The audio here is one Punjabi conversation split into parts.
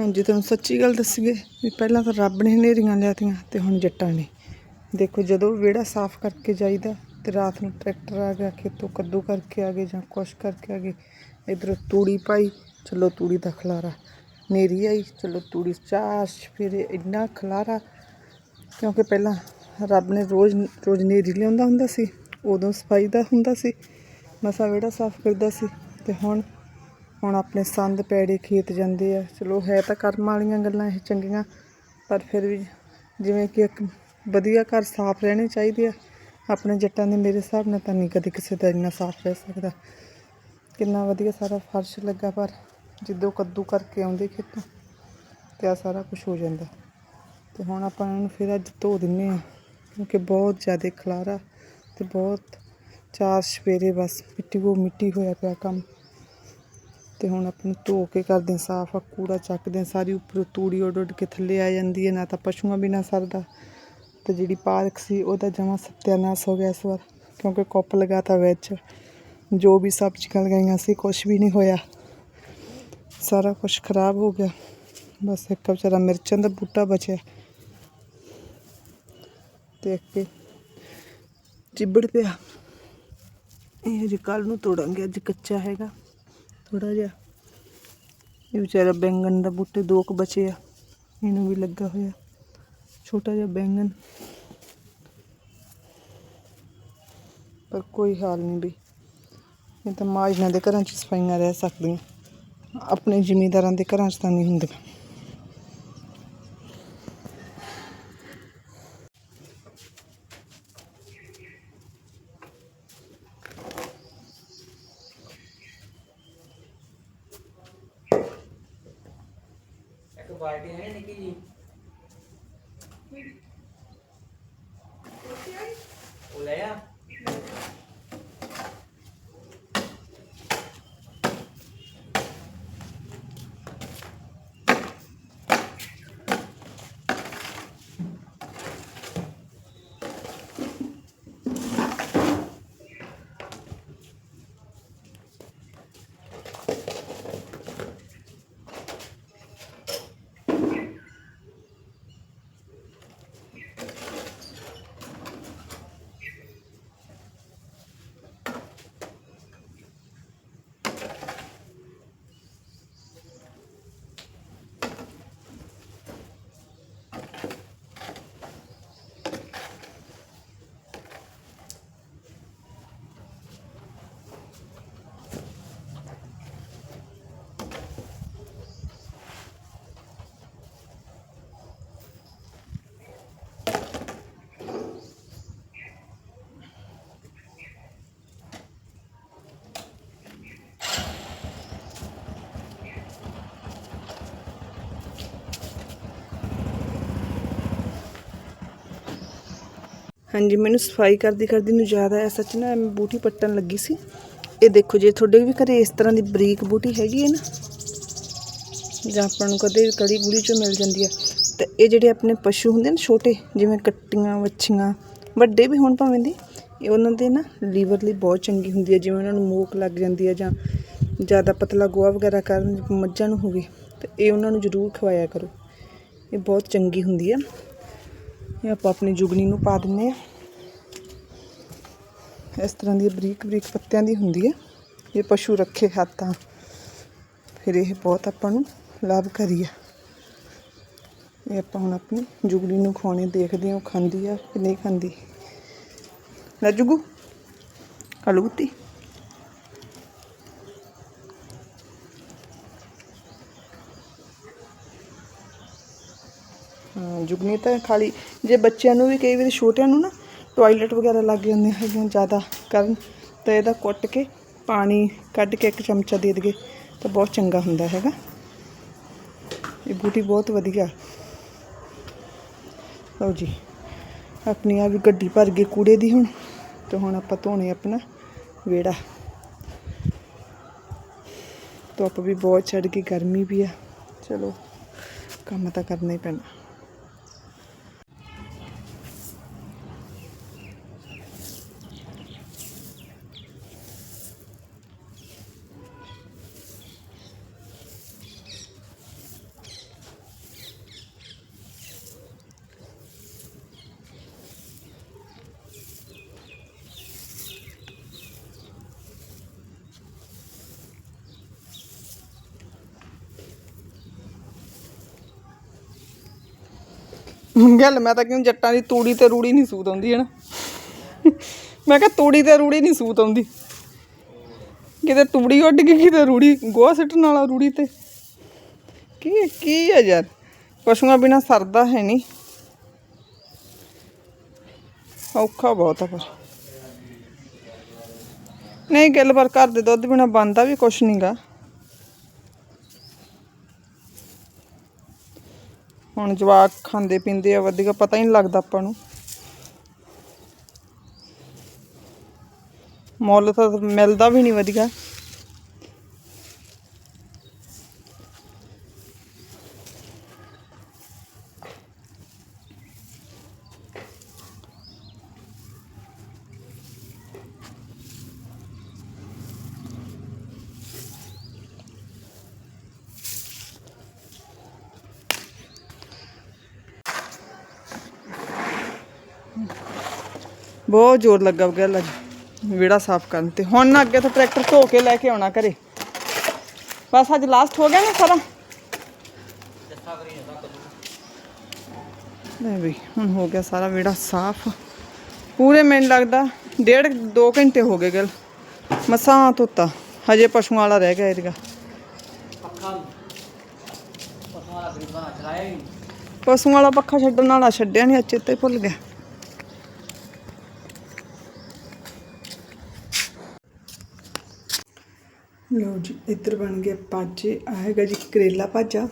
ਹਾਂਜੀ, ਤੁਹਾਨੂੰ ਸੱਚੀ ਗੱਲ ਦੱਸੀਏ ਵੀ ਪਹਿਲਾਂ ਤਾਂ ਰੱਬ ਨੇ ਹਨੇਰੀਆਂ ਲਿਆਤੀਆਂ ਤੇ ਹੁਣ ਜੱਟਾਂ ਨੇ। ਦੇਖੋ, ਜਦੋਂ ਵਿਹੜਾ ਸਾਫ਼ ਕਰਕੇ ਜਾਈਦਾ ਤੇ ਰਾਤ ਨੂੰ ਟਰੈਕਟਰ ਆ ਗਿਆ, ਖੇਤੋਂ ਕੱਦੂ ਕਰਕੇ ਆ ਗਏ ਜਾਂ ਕੁਛ ਕਰਕੇ ਆ ਗਏ, ਇਧਰੋਂ ਤੂੜੀ ਪਾਈ, ਚਲੋ ਤੂੜੀ ਦਾ ਖਲਾਰਾ। ਨੇਰੀ ਆਈ, ਚਲੋ ਤੂੜੀ ਚਾਸ਼, ਫਿਰ ਇੰਨਾ ਖਲਾਰਾ, ਕਿਉਂਕਿ ਪਹਿਲਾਂ ਰੱਬ ਨੇ ਰੋਜ਼ ਰੋਜ਼ ਨੇਰੀ ਲਿਆਉਂਦਾ ਹੁੰਦਾ ਸੀ, ਉਦੋਂ ਸਫ਼ਾਈ ਦਾ ਹੁੰਦਾ ਸੀ, ਮਸਾ ਵਿਹੜਾ ਸਾਫ਼ ਕਰਦਾ ਸੀ ਤੇ ਹੁਣ ਹੁਣ ਆਪਣੇ ਸੰਦ, ਪੈੜੇ, ਖੇਤ ਜਾਂਦੇ ਆ। ਚਲੋ, ਹੈ ਤਾਂ ਕਰਮ ਵਾਲੀਆਂ ਗੱਲਾਂ ਇਹ ਚੰਗੀਆਂ, ਪਰ ਫਿਰ ਵੀ ਜਿਵੇਂ ਕਿ ਇੱਕ ਵਧੀਆ ਘਰ ਸਾਫ਼ ਰਹਿਣੇ ਚਾਹੀਦੇ ਆ। ਆਪਣੇ ਜੱਟਾਂ ਦੇ ਮੇਰੇ ਹਿਸਾਬ ਨਾਲ ਤਾਂ ਨਹੀਂ ਕਦੇ ਕਿਸੇ ਦਾ ਇੰਨਾ ਸਾਫ਼ ਰਹਿ ਸਕਦਾ। ਕਿੰਨਾ ਵਧੀਆ ਸਾਰਾ ਫਰਸ਼ ਲੱਗਾ, ਪਰ ਜਿੱਦੋਂ ਕੱਦੂ ਕਰਕੇ ਆਉਂਦੇ ਖੇਤੋਂ, ਤੇ ਆ ਸਾਰਾ ਕੁਝ ਹੋ ਜਾਂਦਾ। ਤੇ ਹੁਣ ਆਪਾਂ ਇਹਨਾਂ ਨੂੰ ਫਿਰ ਅੱਜ ਧੋ ਦਿੰਨੇ ਆ, ਕਿਉਂਕਿ ਬਹੁਤ ਜ਼ਿਆਦਾ ਖਲਾਰਾ ਤੇ ਬਹੁਤ ਚਾਰ ਸਵੇਰੇ ਬਸ ਮਿੱਟੀ, ਉਹ ਮਿੱਟੀ ਹੋਇਆ ਪਿਆ ਕੰਮ। ਤੇ ਹੁਣ ਆਪਾਂ ਨੂੰ ਧੋ ਕੇ ਕਰਦੇ ਹਾਂ ਸਾਫ਼ ਆ ਕੂੜਾ ਚੱਕਦੇ ਹਾਂ, ਸਾਰੀ ਉੱਪਰੋਂ ਤੂੜੀ ਉੱਡ ਉੱਡ ਕੇ ਥੱਲੇ ਆ ਜਾਂਦੀ ਹੈ, ਨਾ ਤਾਂ ਪਸ਼ੂਆਂ ਬਿਨਾਂ ਸਰਦਾ। ਤੇ ਜਿਹੜੀ ਪਾਰਕ ਸੀ, ਉਹਦਾ ਜਮਾ ਸਤਿਆਨਾਸ਼ ਹੋ ਗਿਆ ਇਸ ਵਾਰ, ਕਿਉਂਕਿ ਕੁੱਪ ਲਗਾਤਾ ਵਿੱਚ। ਜੋ ਵੀ ਸਬਜ਼ੀਆਂ ਲਗਾਈਆਂ ਸੀ ਕੁਝ ਵੀ ਨਹੀਂ ਹੋਇਆ। ਸਾਰਾ ਕੁਝ ਖਰਾਬ ਹੋ ਗਿਆ। ਬਸ ਇੱਕ ਵਿਚਾਰਾ ਮਿਰਚਾਂ ਦਾ ਬੂਟਾ ਬਚਿਆ। ਤੇ ਅੱਗੇ ਚਿੱਬੜ ਪਿਆ। ਇਹ ਜੇ ਕੱਲ ਨੂੰ ਤੋੜਾਂਗੇ, ਅੱਜ ਕੱਚਾ ਹੈਗਾ। ਥੋੜਾ ਜਿਹਾ। ਇਹ ਵਿਚਾਰਾ ਬੈਂਗਣ ਦਾ ਬੂਟੇ ਦੋ ਕੁ ਬਚੇ ਆ, ਇਹਨੂੰ ਵੀ ਲੱਗਾ ਹੋਇਆ। ਛੋਟਾ ਜਿਹਾ ਬੈਂਗਣ। ਪਰ ਕੋਈ ਹਾਲ ਨਹੀਂ ਵੀ ਇਹ ਤਾਂ ਮਾਜਨਾਂ ਦੇ ਘਰਾਂ 'ਚ ਸਫਾਈਆਂ ਰਹਿ ਸਕਦੀਆਂ। ਆਪਣੇ ਜ਼ਿਮੀਂਦਾਰਾਂ ਦੇ ਘਰਾਂ 'ਚ ਤਾਂ ਨਹੀਂ ਹੁੰਦੀਆਂ। ਬਾਲਟੀ ਹੈ ਨਿੱਕੀ ਜੀ ਉਹ ਲੈ ਆ ਹਾਂਜੀ, ਮੈਨੂੰ ਸਫ਼ਾਈ ਕਰਦੀ ਕਰਦੀ ਨੂੰ ਯਾਦ ਆਇਆ ਸੱਚ ਨਾ ਮੈਂ ਬੂਟੀ ਪੱਟਣ ਲੱਗੀ ਸੀ। ਇਹ ਦੇਖੋ ਜੇ ਤੁਹਾਡੇ ਵੀ ਘਰੇ ਇਸ ਤਰ੍ਹਾਂ ਦੀ ਬਰੀਕ ਬੂਟੀ ਹੈਗੀ ਹੈ ਨਾ, ਜਾਂ ਆਪਾਂ ਨੂੰ ਕਦੇ ਕੜੀ ਗੁੜੀ ਚੋਂ ਮਿਲ ਜਾਂਦੀ ਆ ਤੇ ਇਹ ਜਿਹੜੇ ਆਪਣੇ ਪਸ਼ੂ ਹੁੰਦੇ ਨੇ ਛੋਟੇ, ਜਿਵੇਂ ਕੱਟੀਆਂ, ਵੱਛੀਆਂ, ਵੱਡੇ ਵੀ ਹੋਣ ਭਾਵੇਂ ਦੀ, ਇਹ ਉਹਨਾਂ ਦੇ ਨਾ ਲੀਵਰ ਲਈ ਬਹੁਤ ਚੰਗੀ ਹੁੰਦੀ ਹੈ ਜਿਵੇਂ ਉਹਨਾਂ ਨੂੰ ਮੋਕ ਲੱਗ ਜਾਂਦੀ ਹੈ ਜਾਂ ਜ਼ਿਆਦਾ ਪਤਲਾ ਗੋਹਾ ਵਗੈਰਾ ਕਰਨ ਮੱਝਾਂ ਨੂੰ ਹੋਵੇ, ਤੇ ਇਹ ਉਹਨਾਂ ਨੂੰ ਜ਼ਰੂਰ ਖਵਾਇਆ ਕਰੋ। ਇਹ ਬਹੁਤ ਚੰਗੀ ਹੁੰਦੀ ਹੈ ਇਹ ਆਪਾਂ ਆਪਣੀ ਜੁਗਨੀ ਨੂੰ ਪਾ ਦਿੰਨੇ ਆ ਇਸ ਤਰ੍ਹਾਂ ਦੀ ਬਰੀਕ ਬਰੀਕ ਪੱਤਿਆਂ ਦੀ ਹੁੰਦੀ ਹੈ। ਇਹ ਪਸ਼ੂ ਰੱਖੇ ਹੱਥਾਂ। ਫਿਰ ਇਹ ਬਹੁਤ ਆਪਾਂ ਨੂੰ ਲਾਭਕਾਰੀ ਆ। ਇਹ ਆਪਾਂ ਹੁਣ ਆਪਣੀ ਜੁਗਨੀ ਨੂੰ ਖਵਾਉਣੇ ਦੇਖਦੇ ਹਾਂ, ਉਹ ਖਾਂਦੀ ਆ ਕਿ ਨਹੀਂ ਖਾਂਦੀ। ਲੈ ਜੁਗੂ, ਆਲੂ ਗੁੱਤੀ। ਜੁਗਨੀ ਤਾਂ ਖਾਲੀ ਜੇ ਬੱਚਿਆਂ ਨੂੰ ਵੀ ਕਈ ਵਾਰੀ ਛੋਟਿਆਂ ਨੂੰ ਨਾ ਟਾਇਲਟ ਵਗੈਰਾ ਲੱਗ ਜਾਂਦੇ ਹੈਗੇ ਜ਼ਿਆਦਾ ਕਰਨ, ਤਾਂ ਇਹਦਾ ਕੁੱਟ ਕੇ ਪਾਣੀ ਕੱਢ ਕੇ ਇੱਕ ਚਮਚਾ ਦੇ ਦਈਏ, ਤਾਂ ਬਹੁਤ ਚੰਗਾ ਹੁੰਦਾ ਹੈਗਾ। ਇਹ ਬੂਟੀ ਬਹੁਤ ਵਧੀਆ। ਲਓ ਜੀ, ਆਪਣੀ ਆ ਵੀ ਗੱਡੀ ਭਰ ਗਈ ਕੂੜੇ ਦੀ ਹੁਣ, ਤੇ ਹੁਣ ਆਪਾਂ ਧੋਣੇ ਆਪਣਾ ਵਿਹੜਾ। ਧੁੱਪ ਵੀ ਬਹੁਤ ਚੜ ਗਈ, ਗਰਮੀ ਵੀ ਆ। ਚਲੋ, ਕੰਮ ਤਾਂ ਕਰਨਾ ਹੀ ਪੈਣਾ। ਗੱਲ, ਮੈਂ ਤਾਂ ਕਿਉਂ ਜੱਟਾਂ ਦੀ ਤੂੜੀ ਤੇ ਰੂੜੀ ਨਹੀਂ ਸੂਤ ਆਉਂਦੀ ਹੈ ਨਾ ਮੈਂ ਕਿਹਾ ਤੂੜੀ ਤੇ ਰੂੜੀ ਨਹੀਂ ਸੂਤ ਆਉਂਦੀ। ਕਿਤੇ ਤੂੜੀ ਉੱਡ ਗਈ, ਕਿਤੇ ਰੂੜੀ, ਗੋਹਾ ਸਿੱਟਣ ਵਾਲਾ ਰੂੜੀ ਤੇ। ਕੀ ਕੀ ਹੈ ਯਾਰ? ਪਸ਼ੂਆਂ ਬਿਨਾ ਸਰਦਾ ਹੈ ਨਹੀਂ। ਔਖਾ ਬਹੁਤ ਆ ਪਰ। ਨਹੀਂ, ਗੱਲ ਪਰ ਘਰ ਦੇ ਦੁੱਧ ਬਿਨਾ ਬਣਦਾ ਵੀ ਕੁਛ ਨਹੀਂਗਾ ਹੁਣ ਜਵਾਕ ਖਾਂਦੇ ਪੀਂਦੇ ਆ, ਵਧੀਆ ਪਤਾ ਹੀ ਨਹੀਂ ਲੱਗਦਾ ਆਪਾਂ ਨੂੰ। ਮੁੱਲ ਤਾਂ ਮਿਲਦਾ ਵੀ ਨਹੀਂ ਵਧੀਆ। ਬਹੁਤ ਜ਼ੋਰ ਲੱਗਾ ਗਿਆ ਅੱਜ। ਵਿਹੜਾ ਸਾਫ਼ ਕਰਨ ਤੇ। ਹੁਣ ਨਾ ਅੱਗੇ ਤੋਂ ਟਰੈਕਟਰ ਧੋ ਕੇ ਲੈ ਕੇ ਆਉਣਾ ਘਰੇ। ਬਸ ਅੱਜ ਲਾਸਟ ਹੋ ਗਿਆ ਨਾ ਸਾਰਾ? ਲੈ ਵੀ, ਹੁਣ ਹੋ ਗਿਆ ਸਾਰਾ ਵਿਹੜਾ ਸਾਫ਼। ਪੂਰੇ ਮੈਨੂੰ ਲੱਗਦਾ ਡੇਢ ਦੋ ਘੰਟੇ ਹੋ ਗਏ ਗੱਲ। ਮਸਾਂ ਧੋਤਾ। ਹਜੇ ਪਸ਼ੂਆਂ ਵਾਲਾ ਰਹਿ ਗਿਆ ਇਹਦਾ ਪੱਖਾ ਵਾਲਾ ਪਸ਼ੂਆਂ ਵਾਲਾ ਪੱਖਾ ਛੱਡਣ ਵਾਲਾ ਛੱਡਿਆ ਨਹੀਂ ਅੱਜ ਚੇਤੇ ਭੁੱਲ ਗਿਆ। ਲਓ ਜੀ, ਇੱਧਰ ਬਣ ਗਏ ਭਾਜੇ। ਆ ਹੈਗਾ ਜੀ ਕਰੇਲਾ ਭਾਜਾ।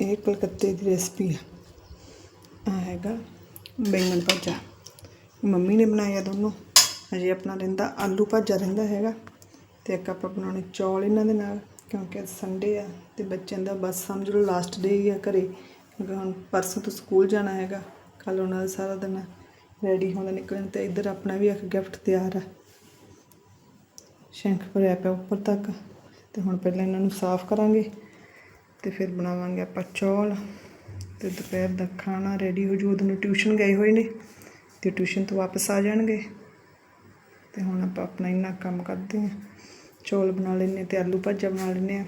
ਇਹ ਕਲਕੱਤੇ ਦੀ ਰੈਸਪੀ ਹੈ ਆ ਹੈਗਾ ਬੈਂਗਣ ਭਾਜਾ। ਮੰਮੀ ਨੇ ਬਣਾਇਆ ਦੋਨੋਂ। ਅਜੇ ਆਪਣਾ ਰਹਿੰਦਾ, ਆਲੂ ਭਾਜਾ ਰਹਿੰਦਾ ਹੈਗਾ। ਤੇ ਇੱਕ ਆਪਾਂ ਬਣਾਉਣੇ ਚੌਲ ਇਹਨਾਂ ਦੇ ਨਾਲ, ਕਿਉਂਕਿ ਸੰਡੇ ਆ ਤੇ ਬੱਚਿਆਂ ਦਾ ਬਸ ਸਮਝ ਲਓ ਲਾਸਟ ਡੇ ਹੀ ਆ ਘਰੇ। ਕਿਉਂਕਿ ਹੁਣ ਪਰਸੋਂ ਤੋਂ ਸਕੂਲ ਜਾਣਾ ਹੈਗਾ। ਕੱਲ ਉਹਨਾਂ ਦਾ ਸਾਰਾ ਦਿਨ ਰੈਡੀ ਹੋਣਾ ਨਿਕਲਣ ਤੇ ਇੱਧਰ ਆਪਣਾ ਵੀ ਇੱਕ ਗਿਫਟ ਤਿਆਰ ਆ। ਸ਼ੰਖ ਭਰਿਆ ਪਿਆ ਉੱਪਰ ਤੱਕ। ਤੇ ਹੁਣ ਪਹਿਲਾਂ ਇਹਨਾਂ ਨੂੰ ਸਾਫ਼ ਕਰਾਂਗੇ ਤੇ ਫਿਰ ਬਣਾਵਾਂਗੇ ਆਪਾਂ ਚੌਲ। ਤੇ ਦੁਪਹਿਰ ਦਾ ਖਾਣਾ ਰੈਡੀ ਹੋ ਜੂ। ਉਹਨੂੰ ਟਿਊਸ਼ਨ ਗਏ ਹੋਏ ਨੇ ਤੇ ਟਿਊਸ਼ਨ ਤੋਂ ਵਾਪਸ ਆ ਜਾਣਗੇ। ਤੇ ਹੁਣ ਆਪਾਂ ਆਪਣਾ ਇੰਨਾ ਕੰਮ ਕਰਦੇ ਹਾਂ। ਚੌਲ ਬਣਾ ਲੈਂਦੇ ਤੇ ਆਲੂ ਭਾਜਾ ਬਣਾ ਲੈਂਦੇ ਆ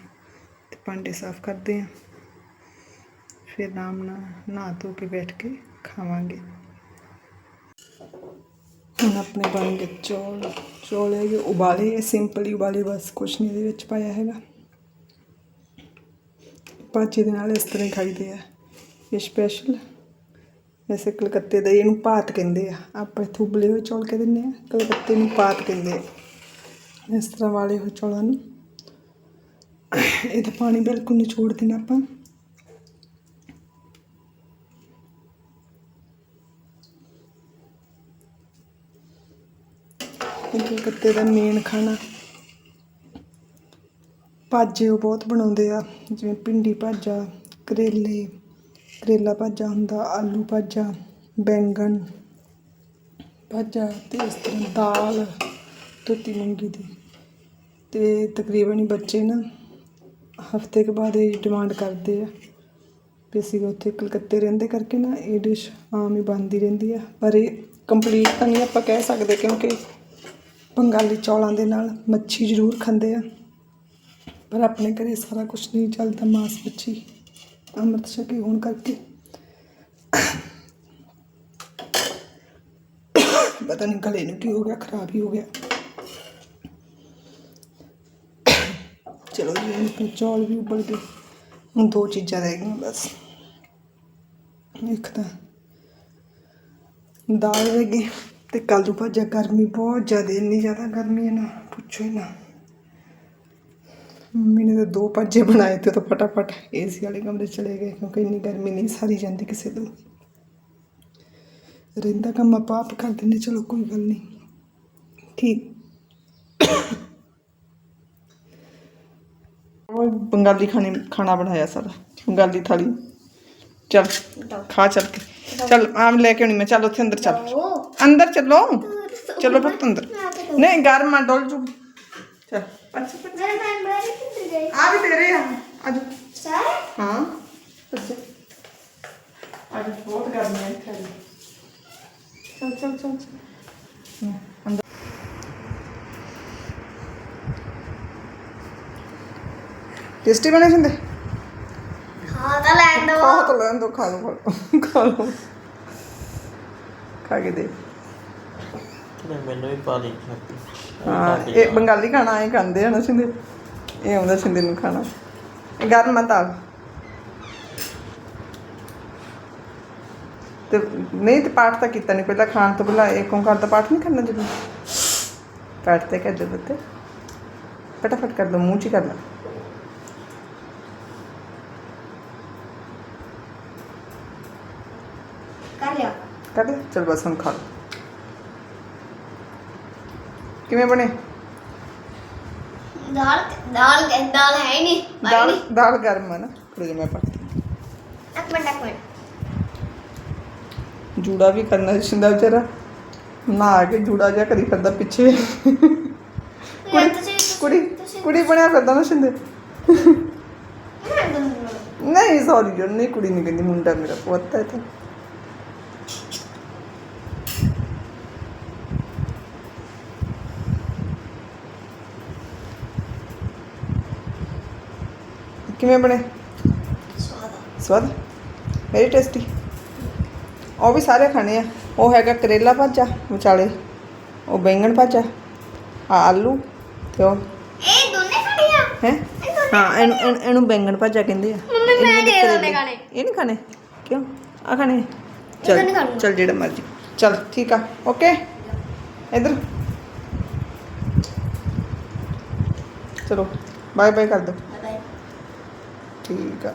ਤੇ ਭਾਂਡੇ ਸਾਫ਼ ਕਰਦੇ ਆ ਫਿਰ ਆਰਾਮ ਨਾਲ ਨਹਾ ਧੋ ਕੇ ਬੈਠ ਕੇ ਖਾਵਾਂਗੇ। ਹੁਣ ਆਪਣੇ ਬਣ ਗਏ ਚੌਲ। ਚੌਲ ਹੈਗੇ ਉਬਾਲੇ ਆ ਸਿੰਪਲ ਹੀ ਉਬਾਲੇ, ਬਸ ਕੁਛ ਨਹੀਂ ਇਹਦੇ ਵਿੱਚ ਪਾਇਆ ਹੈਗਾ। ਭਾਜੀ ਦੇ ਨਾਲ ਇਸ ਤਰ੍ਹਾਂ ਹੀ ਖਾਈਦੇ ਆ। ਇਹ ਸਪੈਸ਼ਲ ਵੈਸੇ ਕਲਕੱਤੇ ਦਾ ਇਹਨੂੰ ਪਾਤ ਕਹਿੰਦੇ ਆ। ਆਪਾਂ ਇੱਥੇ ਉਬਲੇ ਹੋਏ ਚੌਲ ਕਹਿ ਦਿੰਦੇ ਆ। ਕਲਕੱਤੇ ਨੂੰ ਪਾਤ ਕਹਿੰਦੇ ਆ। ਇਸ ਤਰ੍ਹਾਂ ਵਾਲੇ ਹੋਏ ਚੌਲਾਂ ਨੂੰ। ਇਹਦਾ ਪਾਣੀ ਬਿਲਕੁਲ ਨਿਚੋੜ ਦੇਣਾ ਆਪਾਂ। ਇਹ ਕਲਕੱਤੇ ਦਾ ਮੇਨ ਖਾਣਾ। ਭਾਜੇ ਉਹ ਬਹੁਤ ਬਣਾਉਂਦੇ ਆ, ਜਿਵੇਂ ਭਿੰਡੀ ਭਾਜਾ, ਕਰੇਲੇ, ਕਰੇਲਾ ਭਾਜਾ ਹੁੰਦਾ, ਆਲੂ ਭਾਜਾ, ਬੈਂਗਣ ਭਾਜਾ ਤੇ ਇਸ ਤਰ੍ਹਾਂ ਦਾਲ, ਧੋਤੀ ਮੂੰਗੀ ਦੀ। ਤੇ ਤਕਰੀਬਨ ਹੀ ਬੱਚੇ ਨਾ ਹਫ਼ਤੇ ਕੇ ਬਾਅਦ ਇਹ ਡਿਮਾਂਡ ਕਰਦੇ ਆ ਵੀ ਅਸੀਂ ਉੱਥੇ ਕਲਕੱਤੇ ਰਹਿੰਦੇ ਕਰਕੇ ਨਾ ਇਹ ਡਿਸ਼ ਆਮ ਹੀ ਬਣਦੀ ਰਹਿੰਦੀ ਆ। ਪਰ ਇਹ ਕੰਪਲੀਟ ਤਾਂ ਨਹੀਂ ਆਪਾਂ ਕਹਿ ਸਕਦੇ ਕਿਉਂਕਿ ਬੰਗਾਲੀ ਚੌਲਾਂ ਦੇ ਨਾਲ ਮੱਛੀ ਜ਼ਰੂਰ ਖਾਂਦੇ ਆ। ਪਰ ਆਪਣੇ ਘਰੇ ਸਾਰਾ ਕੁਝ ਨਹੀਂ ਚੱਲਦਾ ਮਾਸ ਮੱਛੀ ਅੰਮ੍ਰਿਤ ਛਕੇ ਹੋਣ ਕਰਕੇ। ਪਤਾ ਨਹੀਂ ਗਲੇ ਨੂੰ ਕੀ ਹੋ ਗਿਆ, ਖਰਾਬ ਹੀ ਹੋ ਗਿਆ। ਚਲੋ ਜੀ ਚੌਲ ਵੀ ਉਬਲ ਗਏ ਹੁਣ ਦੋ ਚੀਜ਼ਾਂ ਰਹਿ ਗਈਆਂ ਬਸ। ਇੱਕ ਤਾਂ ਦਾਲ ਰਹਿ ਗਈ। ਤੇ ਕੱਲੂ ਭਾਜਾ ਗਰਮੀ ਬਹੁਤ ਜ਼ਿਆਦਾ, ਇੰਨੀ ਜ਼ਿਆਦਾ ਗਰਮੀ ਹੈ ਨਾ, ਪੁੱਛੋ ਹੀ ਨਾ। ਮੰਮੀ ਨੇ ਤਾਂ ਦੋ ਭਾਜੇ ਬਣਾਏ ਤੇ ਉਹ ਤਾਂ ਫਟਾਫਟ ਏਸੀ ਵਾਲੇ ਕਮਰੇ ਚਲੇ ਗਏ, ਕਿਉਂਕਿ ਇੰਨੀ ਗਰਮੀ ਨਹੀਂ ਸਾਰੀ ਜਾਂਦੀ ਕਿਸੇ ਤੋਂ। ਰਹਿੰਦਾ ਕੰਮ ਆਪਾਂ ਆਪ ਕਰ ਦਿੰਦੇ, ਚਲੋ ਕੋਈ ਗੱਲ ਨਹੀਂ। ਠੀਕ। ਉਹ ਬੰਗਾਲੀ ਖਾਣੇ, ਖਾਣਾ ਬਣਾਇਆ ਸਾਰਾ, ਬੰਗਾਲੀ ਥਾਲੀ। ਚਲ, ਖਾ ਚੱਲ ਕੇ। ਚਲ ਆਮ ਲੈ ਕੇ ਆਉਣੀ ਮੈਂ ਚੱਲ ਉੱਥੇ ਅੰਦਰ ਚੱਲ। ਅੰਦਰ ਚੱਲੋ। ਚਲੋ ਪੁੱਤ ਅੰਦਰ। ਨਹੀਂ ਗਰਮ ਆ ਡੋਲ ਜੂ ਚਲ ਅੱਛਾ ਪੁੱਤ। ਆ ਵੀ ਤੇਰੇ ਆ। ਅੱਜ ਹਾਂ ਅੱਛਾ। ਅੱਜ ਬਹੁਤ ਗਰਮੀ ਹੈ ਇੱਥੇ ਚਲ ਚਲ ਚਲ ਚਲ। ਅੰਦਰ। ਟੇਸਟੀ ਬਣੇ ਹੁੰਦੇ ਤਾਂ ਲੈਣ ਦੋ ਖਾ ਲਓ ਖਾ ਲਓ। ਖਾ ਕੇ ਦੇ ਤੇ ਮੈਨੂੰ ਵੀ ਪਾ ਲਈ ਹਾਂ ਇਹ ਬੰਗਾਲੀ ਖਾਣਾ ਇਹ ਖਾਂਦੇ ਆ ਨਾ ਸਿੰਦੇ ਇਹ ਆਉਂਦਾ ਸਿੰਦੇ ਨੂੰ ਖਾਣਾ। ਗਰਮ ਮਤ ਆ ਤੇ। ਨਹੀਂ ਤੇ ਪਾਠ ਤਾਂ ਕੀਤਾ ਨਹੀਂ ਪਹਿਲਾਂ ਖਾਣ ਤੋਂ ਪਹਿਲਾਂ ਇੱਕ ਓਂਕਾਰ ਦਾ ਪਾਠ ਨਹੀਂ ਕਰਨਾ ਜ਼ਰੂਰੀ? ਪਾਠ ਤੇ ਕਰ ਦੇ ਬੱਤੇ ਫਟਾਫਟ ਕਰ ਦੋ ਮੂੰਹ ਚ ਕਰ ਲਾ। ਕਰ ਦੇ ਚਲ ਬਸ ਹੁਣ ਖਾ ਲਓ ਕਿਵੇਂ ਬਣੇ? ਦਾਲ ਦਾਲ ਦਾਲ ਹੈ ਹੀ ਨਹੀਂ ਦਾਲ ਦਾਲ ਗਰਮ ਹੈ ਨਾ ਜਿਹੀ ਮੈਂ ਪਾ ਇੱਕ ਮਿੰਟ ਇੱਕ ਮਿੰਟ। ਜੂੜਾ ਵੀ ਕਰਨਾ ਸਿੰਦਾ ਵਿਚਾਰਾ। ਨਾ ਆ ਕੇ ਜੂੜਾ ਜਿਹਾ ਕਰੀ ਫਿਰਦਾ ਪਿੱਛੇ। ਕੁੜੀ ਕੁੜੀ ਬਣਿਆ ਫਿਰਦਾ ਨਾ ਸਿੰਦੇ। ਨਹੀਂ ਸੌਰੀ ਜੀ ਨਹੀਂ ਕੁੜੀ ਨਹੀਂ ਕਹਿੰਦੀ ਮੁੰਡਾ ਮੇਰਾ ਪੁੱਤ ਹੈ ਤਾਂ ਕਿਵੇਂ ਬਣੇ? ਸਵਾਦ ਵੈਰੀ ਟੇਸਟੀ ਉਹ ਵੀ ਸਾਰੇ ਖਾਣੇ ਆ। ਉਹ ਹੈਗਾ ਕਰੇਲਾ ਭਾਜਾ ਵਿਚਾਲੇ ਉਹ ਬੈਂਗਣ ਭਾਜਾ ਆ ਆਲੂ ਤੇ ਉਹ ਇਹ ਦੋਨੇ ਖਾਣੇ ਆ? ਹੈ? ਹਾਂ ਇਹਨੂੰ ਇਹਨੂੰ- ਬੈਂਗਣ ਭਾਜਾ ਕਹਿੰਦੇ ਆ। ਮੰਮੀ, ਮੈਂ ਇਹਨੂੰ ਦੇ ਕਰੇਲੇ। ਦੋਨੇ ਖਾਣੇ। ਇਹ ਨਹੀਂ ਖਾਣੇ? ਕਿਉਂ? ਆ ਖਾਣੇ? ਚਲ। ਚਲ ਜਿਹੜਾ ਮਰਜ਼ੀ। ਚਲ ਠੀਕ ਆ। ਓਕੇ ਇਧਰ। ਚਲੋ ਬਾਏ ਬਾਏ ਕਰ ਦੋ ਠੀਕ ਆ